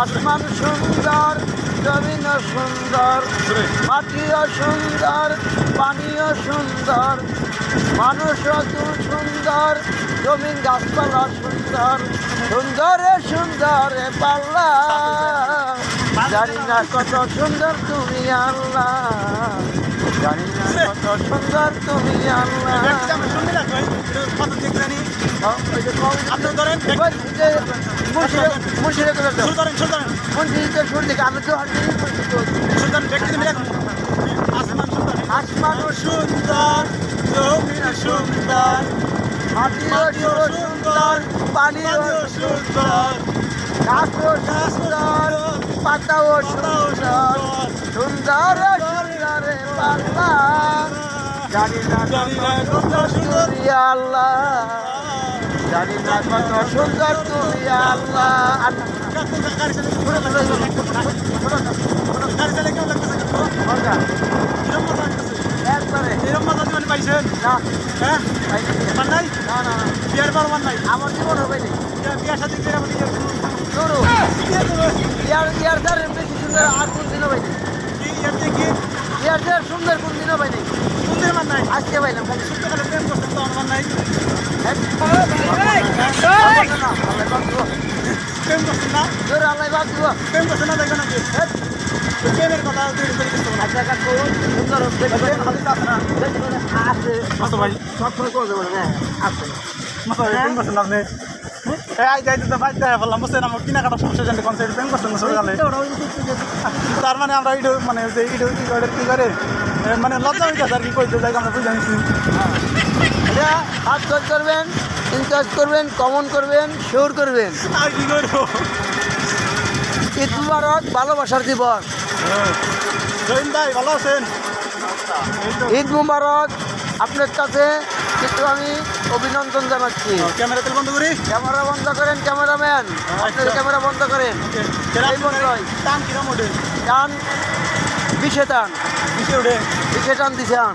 আসমান সুন্দর, জমিন সুন্দর, মাটিও সুন্দর, পানিও সুন্দর, মানুষও সুন্দর, জমিন গাছপালা সুন্দর, সুন্দরে সুন্দরে পাল্লা। জানি না কত সুন্দর তুমি আল্লাহ, জানি না কত সুন্দর তুমি আল্লাহ। আপনি ধরেন শুরু করেন শুরু করেন। শুরু থেকে আমি তো শুরু করেন ব্যক্তি মিলে আসমান সুন্দর আসমানও সুন্দর জমিন সুন্দর মাটিও সুন্দর পানিও সুন্দর গাছও সুন্দর। পাতাও সুন্দর সুন্দর সুন্দর পাল্লা জানি না জানি না আল্লাহ। জানি না কত সুন্দর তুমি আল্লাহ। হ্যাঁ? বিয়ার আমার জীবন হবে না। বিয়া- বিয়া সাথে বেশি সুন্দর আর কোন দিনও পাইনি। দ্বার সুন্দর কোন দিনও পাইনি। সুন্দর মান নাই। আজকে পাইলাম। সুন্দর প্রেম করছেন তো আমার নাই। কিনা কাটা সমস্যা জানতে কোন সাইড প্রেম করছেন তার মানে আমরা ইডো মানে যে ইডো কি করে মানে লজ্জা হইতে আর কি কইতে যাই আমরা বুঝে নিছি। এটা হাত কাজ করবেন ইনকাজ করবেন কমন করবেন শিওর করবেন। আর কি করব? ঈদ মুবারক ভালোবাসার দিবস জৈন ভাই ভালো আছেন? ঈদ মুবারক আপনার কাছে কিন্তু আমি অভিনন্দন জানাচ্ছি। ক্যামেরা বন্ধ করি? ক্যামেরা বন্ধ করেন ক্যামেরাম্যান। আপনার ক্যামেরা বন্ধ করেন। টান ওঠে টান বিশে উঠে বিশে টান দিছে আন।